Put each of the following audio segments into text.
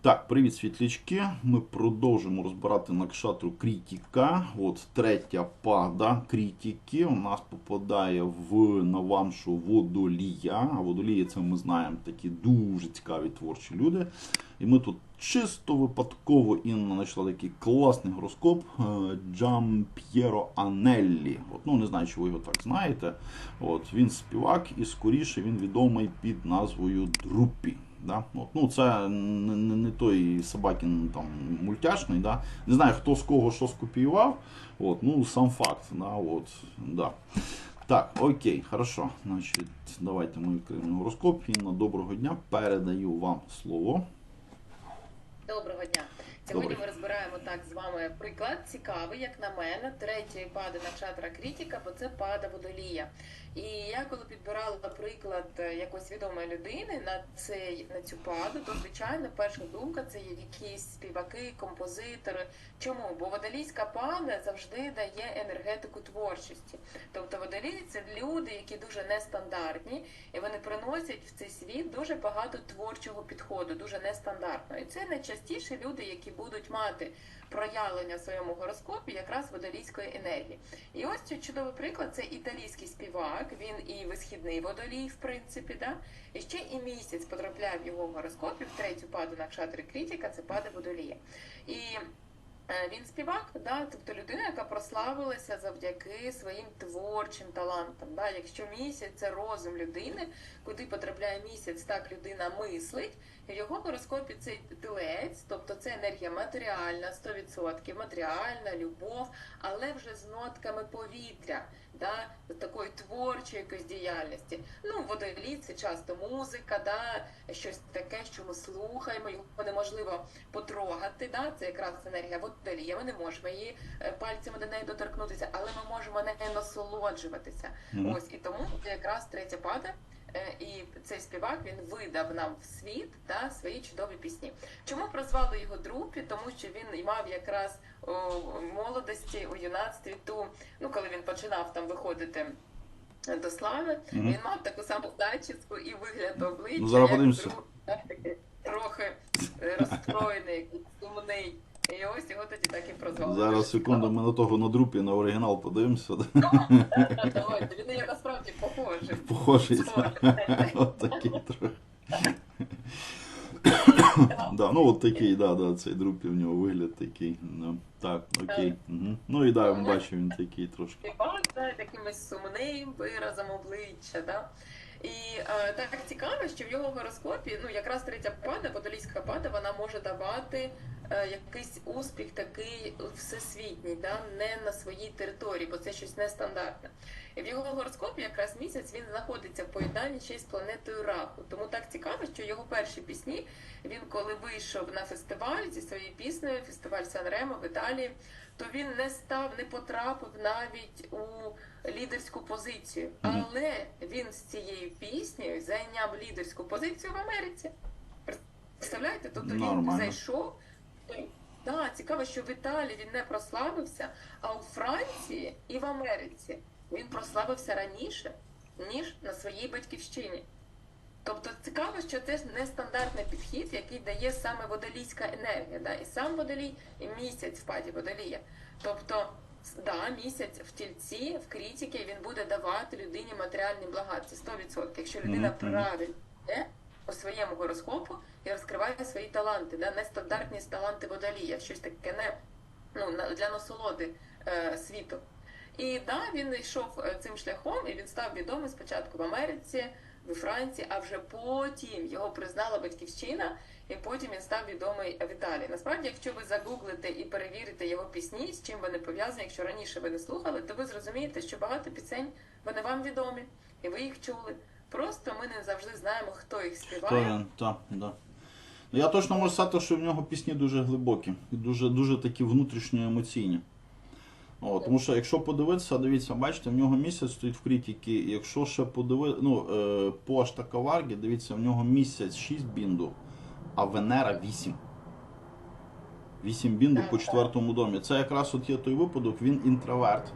Так, привіт, світлячки. Ми продовжуємо розбирати накшатру критика. От третя пада критики у нас попадає в навамшу водолія. А водолії це ми знаємо такі дуже цікаві творчі люди. І ми тут чисто випадково Інна знайшла такий класний гороскоп е, Джамп'єро Анеллі. От, ну не знаю, чи ви його так знаєте. От він співак і скоріше він відомий під назвою Друпі. Да? От, ну, це не, не, не той собакін там мультяшний. Да? Не знаю, хто з кого що скопіював. От, ну, сам факт. Да? От, да. Так, окей, хорошо. Значить, давайте ми відкриємо гороскоп. Інна, доброго дня. Передаю вам слово. Доброго дня. Сьогодні ми розбираємо так з вами приклад цікавий, як на мене, третьої пади на чатра критика, бо це пада водолія. І я коли підбирала приклад е, якоїсь відомої людини на цей на цю паду, то звичайно перша думка це є якісь співаки, композитори. Чому? Бо водолійська пада завжди дає енергетику творчості. Тобто водолії це люди, які дуже нестандартні, і вони приносять в цей світ дуже багато творчого підходу, дуже нестандартного. І це найчастіше люди, які будуть мати проявлення в своєму гороскопі якраз водолійської енергії. І ось цей чудовий приклад це італійський співак. Він і висхідний водолій, в принципі, да? і ще і місяць потрапляє в його гороскопі в третю паду на кшатри критика, це пада водолія. І Е, Він співак, да, тобто людина, яка прославилася завдяки своїм творчим талантам. Да. Якщо місяць це розум людини, куди потрапляє місяць, так людина мислить. Його гороскопі цей телець, тобто це енергія матеріальна, 100%, матеріальна, любов, але вже з нотками повітря, да, такої творчої якоїсь діяльності. Ну, водолій це часто музика, да, щось таке, що ми слухаємо, його неможливо потрогати. Да? Це якраз енергія водолія. Ми не можемо її е, пальцями до неї доторкнутися, але ми можемо нею насолоджуватися. Мгм. Ось і тому це якраз третя пада. Е, І цей співак він видав нам в світ да, свої чудові пісні. Чому прозвали його Друпі? Тому що він мав якраз у молодості, у юнацтві ту, ну коли він починав там виходити до слави, Мгм. він мав таку саму зачіску і вигляд обличчя. Ну, як да, такий трохи розстроєний, сумний. І ось його тоді так і прозвали. Зараз секунду, ми на того на друпі на оригінал подивимося. Він є насправді похожий. Похожий. Схожий. От такий трохи. Да, ну от такий, да, да, цей друпі в нього вигляд такий. Да. Так, окей. Угу. Ну і да, він бачив, він такий трошки. Співак, да, такимось сумним виразом обличчя, да. І е, так цікаво, що в його гороскопі, ну якраз третя пада, водолійська пада, вона може давати е, якийсь успіх такий всесвітній, да, не на своїй території, бо це щось нестандартне. І в його гороскопі якраз місяць він знаходиться в поєднанні ще й з планетою Раху. Тому так цікаво, що його перші пісні він коли вийшов на фестиваль зі своєю піснею, фестиваль Сан-Ремо в Італії, то він не став, не потрапив навіть у лідерську позицію. Але він з цією піснею зайняв лідерську позицію в Америці. Представляєте? Тобто Нормально. він зайшов. Так, цікаво, що в Італії він не прославився, а у Франції і в Америці він прославився раніше, ніж на своїй батьківщині. Тобто цікаво, що це нестандартний підхід, який дає саме водолійська енергія. Да? І сам водолій, і місяць в паді водолія. Тобто, да, місяць в тільці, в критиці він буде давати людині матеріальні блага. Це 100%. Якщо людина правильно йде по своєму гороскопу і розкриває свої таланти, да? нестандартні таланти водолія, щось таке не ну, для насолоди е, світу. І да, він йшов е, цим шляхом, і він став відомий спочатку в Америці, в Франції, а вже потім його признала батьківщина, і потім він став відомий в Італії. Насправді, якщо ви загуглите і перевірите його пісні, з чим вони пов'язані, якщо раніше ви не слухали, то ви зрозумієте, що багато пісень вони вам відомі, і ви їх чули. Просто ми не завжди знаємо, хто їх Хто співає. Так, да. Ну, Я точно можу сказати, що в нього пісні дуже глибокі і дуже, дуже такі внутрішньо емоційні. О, тому що якщо подивитися, дивіться, бачите, в нього місяць стоїть в критіки. якщо ще подивитися, ну, е, по Аштакаваргі, дивіться, в нього місяць 6 бінду, а Венера 8. 8 бінду по четвертому домі. Це якраз от є той випадок, він інтроверт.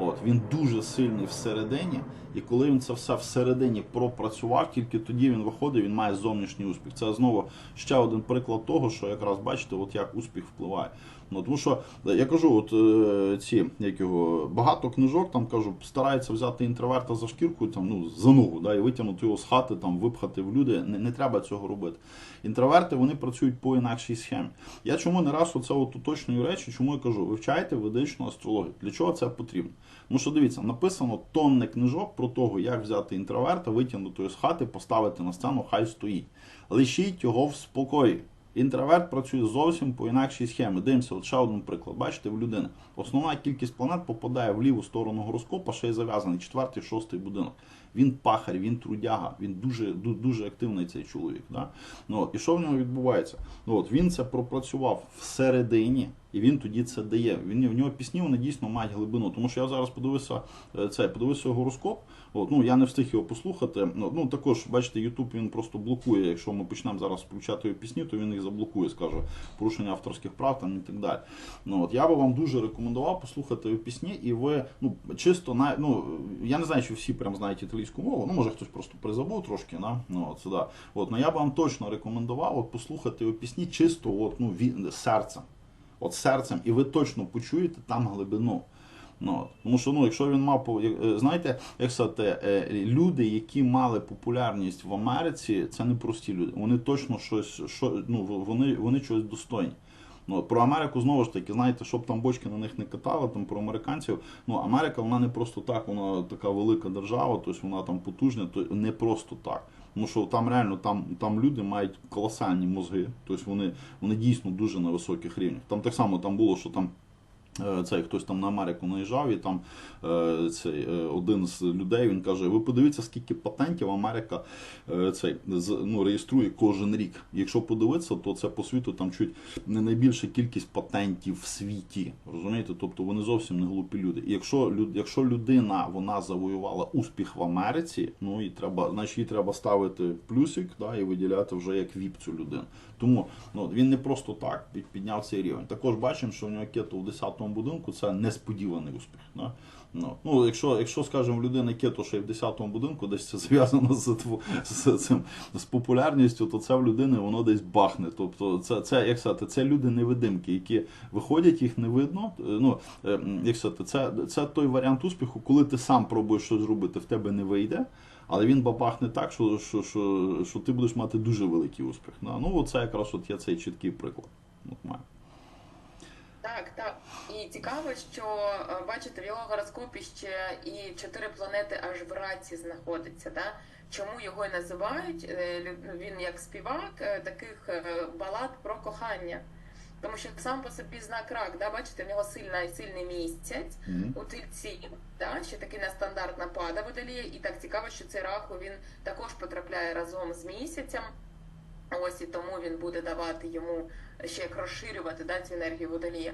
От він дуже сильний всередині, і коли він це все всередині пропрацював, тільки тоді він виходить, він має зовнішній успіх. Це знову ще один приклад того, що якраз бачите, от як успіх впливає. Ну тому що е, я кажу, от е, ці як його багато книжок там кажу, стараються взяти інтроверта за шкірку, там ну за ногу, да, і витягнути його з хати, там випхати в люди. Не, не треба цього робити. Інтроверти вони працюють по інакшій схемі. Я чому не раз оце от уточнюю речі, чому я кажу, вивчайте ведичну астрологію. Для чого це потрібно? Тому що дивіться, написано тонни книжок про того, як взяти інтроверта, витягнути з хати, поставити на сцену, хай стоїть. Лишіть його в спокої. Інтроверт працює зовсім по інакшій схемі. Дивимося, от ще один приклад. Бачите, в людини основна кількість планет попадає в ліву сторону гороскопа, ще й зав'язаний четвертий, шостий будинок. Він пахар, він трудяга, він дуже дуже активний цей чоловік. Да? Ну, от, і що в нього відбувається? Ну, от, він це пропрацював всередині, і він тоді це дає. Він, в нього пісні вони дійсно мають глибину. Тому що я зараз подивився е, це, подивився гороскоп. От, ну, я не встиг його послухати. Ну, ну також, бачите, YouTube він просто блокує. Якщо ми почнемо зараз включати його пісні, то він їх заблокує, скаже порушення авторських прав там і так далі. Ну, от, я би вам дуже рекомендував послухати його пісні, і ви ну, чисто на ну, я не знаю, чи всі прям знають італійську мову, ну може хтось просто призабув трошки, на, ну, от, сюди. От, ну, я би вам точно рекомендував от, послухати його пісні чисто от, ну, від, серцем. От серцем, і ви точно почуєте там глибину. Ну, тому що ну, якщо він мав е, знаєте, як сказати, е, люди, які мали популярність в Америці, це не прості люди. Вони точно щось, що ну вони, вони чогось достойні. Ну, про Америку знову ж таки, знаєте, щоб там бочки на них не катали, там про американців. Ну, Америка вона не просто так, вона така велика держава, тобто вона там потужна, то не просто так. Тому що там реально там, там люди мають колосальні мозги, тобто вони, вони дійсно дуже на високих рівнях. Там так само там було, що там. Е, Цей хтось там на Америку наїжджав, і там е, цей е, один з людей він каже: ви подивіться, скільки патентів Америка цей ну, реєструє кожен рік. Якщо подивитися, то це по світу там чуть не найбільша кількість патентів в світі. Розумієте? Тобто вони зовсім не глупі люди. І якщо якщо людина вона завоювала успіх в Америці, ну і треба, значить їй треба ставити плюсик, да, і виділяти вже як віп цю людину. Тому ну, він не просто так під- підняв цей рівень. Також бачимо, що в нього кето в 10-му будинку це несподіваний успіх. Да? Ну, ну, якщо, якщо скажімо, в людини кето ще й в 10-му будинку, десь це зв'язано з, з, цим, з популярністю, то це в людини воно десь бахне. Тобто це, це, як сказати, це люди невидимки, які виходять, їх не видно. Е, Ну, е, як сказати, це, це той варіант успіху, коли ти сам пробуєш щось зробити, в тебе не вийде. Але він бабахне так, що, що, що, що ти будеш мати дуже великий успіх. Ну, оце якраз от є цей чіткий приклад. От маю. Так, так. І цікаво, що е, бачите, в його гороскопі ще і чотири планети аж в раці знаходиться. Да? Чому його і називають? Е, Він як співак е, таких балад про кохання. Тому що сам по собі знак рак, да? бачите, в нього сильна, сильний місяць Мгм. у тельці, да? ще такий нестандартна пада водолія. І так цікаво, що цей раху він також потрапляє разом з місяцем. Ось і тому він буде давати йому ще як розширювати да, цю енергію водолія.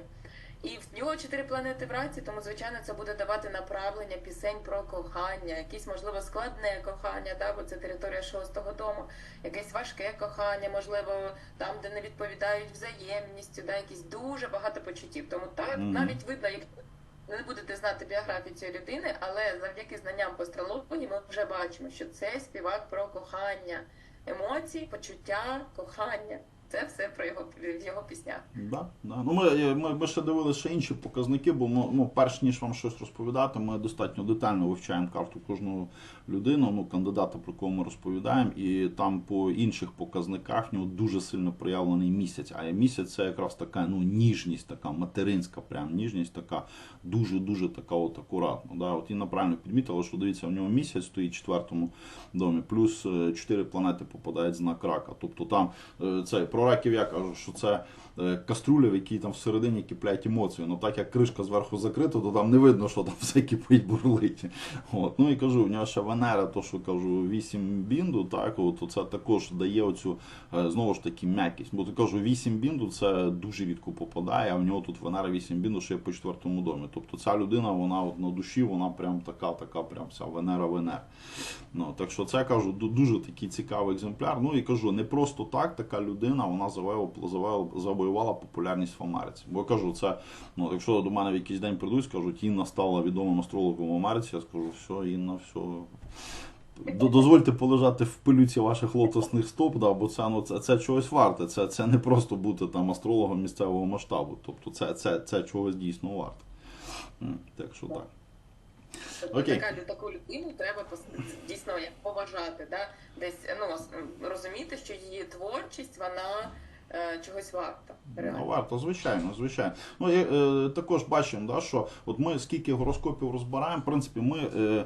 І в нього чотири планети в раці, тому звичайно це буде давати направлення пісень про кохання, якесь можливо складне кохання, да, бо це територія шостого дому, якесь важке кохання, можливо, там, де не відповідають взаємністю, да, якісь дуже багато почуттів. Тому так навіть видно, як не будете знати біографію цієї людини, але завдяки знанням по астрології ми вже бачимо, що це співак про кохання, емоції, почуття, кохання. Це все про його в його піснях. Да, да. Ну, ми, ми, ми ще дивилися ще інші показники, бо ну, ну, перш ніж вам щось розповідати, ми достатньо детально вивчаємо карту кожного людину, ну, кандидата, про кого ми розповідаємо, і там по інших показниках в нього дуже сильно проявлений місяць. А місяць це якраз така ну, ніжність, така материнська прям ніжність, така дуже-дуже така от акуратна. Да? От Інна правильно підмітила, що дивіться, в нього місяць стоїть в четвертому домі, плюс е, чотири планети попадають знак рака. Тобто там е, це про раків я кажу, що це е, каструля, в якій там всередині киплять емоції. Ну так як кришка зверху закрита, то там не видно, що там все кипить бурлить. От. Ну і кажу, в нього ще Венера, то що кажу, 8 бінду, так, от, це також дає оцю е, знову ж таки м'якість. Бо то кажу, 8 бінду це дуже рідко попадає, а в нього тут Венера 8 бінду ще по четвертому домі. Тобто ця людина, вона от на душі, вона прям така, така, прям вся Венера Венера. Ну, так що це кажу, дуже такий цікавий екземпляр. Ну і кажу, не просто так така людина, вона завоювала популярність в Америці. Бо я кажу, це ну, якщо до мене в якийсь день прийдуть, скажуть, Інна стала відомим астрологом в Америці, я скажу, все, Інна, все. Дозвольте полежати в пилюці ваших лотосних стоп, да, бо це, ну, це, це чогось варте. Це, це не просто бути там астрологом місцевого масштабу. Тобто це, це, це чогось дійсно варте. Так що так. Тобто Окей. така, таку людину треба дійсно як поважати, да? десь ну, розуміти, що її творчість вона чогось варта. Ну, варто, звичайно, звичайно. Ну, і, е, також бачимо, да, що от ми скільки гороскопів розбираємо, в принципі, ми е,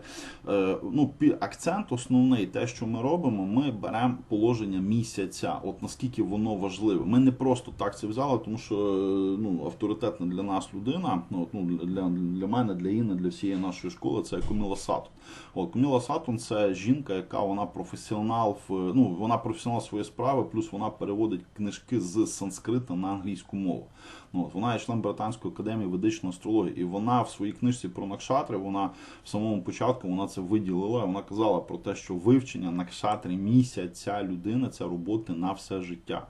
е, ну, акцент основний, те, що ми робимо, ми беремо положення місяця, от наскільки воно важливе. Ми не просто так це взяли, тому що е, ну, авторитетна для нас людина, ну, от, ну, для, для мене, для Інни, для всієї нашої школи, це Коміла Сатун. От, Коміла Сатун це жінка, яка вона професіонал в ну, вона професіонал своєї справи, плюс вона переводить книжки з санскрита на англійську мову. Ну, от, вона є член Британської академії ведичної астрології, і вона в своїй книжці про накшатри, вона в самому початку вона це виділила. Вона казала про те, що вивчення накшатри місяця людини це роботи на все життя.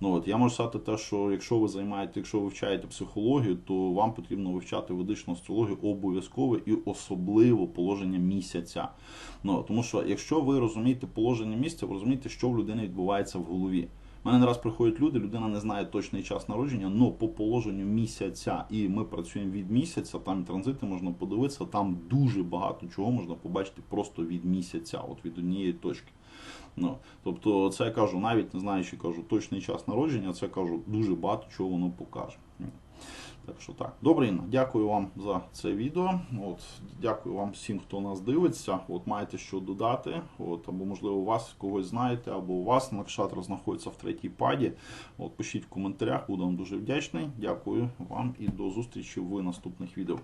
Ну от я можу сказати те, що якщо ви займаєте, якщо ви вивчаєте психологію, то вам потрібно вивчати ведичну астрологію обов'язково і особливо положення місяця. Ну тому що якщо ви розумієте положення місяця, ви розумієте, що в людини відбувається в голові. У мене не раз приходять люди, людина не знає точний час народження, але по положенню місяця, і ми працюємо від місяця, там транзити можна подивитися, там дуже багато чого можна побачити просто від місяця, от від однієї точки. Ну, тобто, це я кажу, навіть не знаючи, кажу, точний час народження, це кажу, дуже багато чого воно покаже. Так що так. Добре, Інна, дякую вам за це відео. От, дякую вам всім, хто нас дивиться. От маєте що додати. От, або можливо вас когось знаєте, або у вас Накшатра знаходиться в третій паді. От, пишіть в коментарях, буду вам дуже вдячний. Дякую вам і до зустрічі в наступних відео.